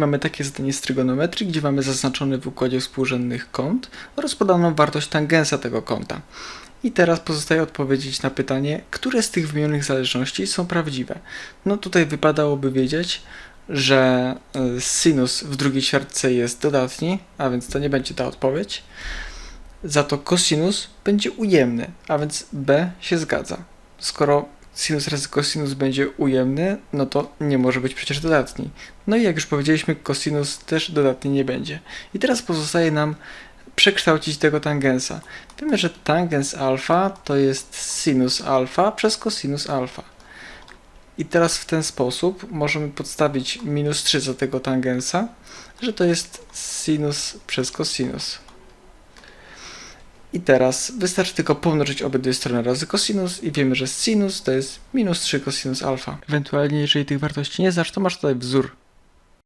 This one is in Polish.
Mamy takie zadanie z trygonometrii, gdzie mamy zaznaczony w układzie współrzędnych kąt oraz podaną wartość tangensa tego kąta. I teraz pozostaje odpowiedzieć na pytanie, które z tych wymienionych zależności są prawdziwe. No tutaj wypadałoby wiedzieć, że y, sinus w drugiej ćwiartce jest dodatni, a więc to nie będzie ta odpowiedź. Za to cosinus będzie ujemny, a więc B się zgadza. Skoro sinus razy cosinus będzie ujemny, no to nie może być przecież dodatni. No i jak już powiedzieliśmy, cosinus też dodatni nie będzie. I teraz pozostaje nam przekształcić tego tangensa. Wiemy, że tangens alfa to jest sinus alfa przez cosinus alfa. I teraz w ten sposób możemy podstawić minus 3 za tego tangensa, że to jest sinus przez cosinus. I teraz wystarczy tylko pomnożyć obydwie strony razy cosinus i wiemy, że sinus to jest minus 3 cosinus alfa. Ewentualnie, jeżeli tych wartości nie znasz, to masz tutaj wzór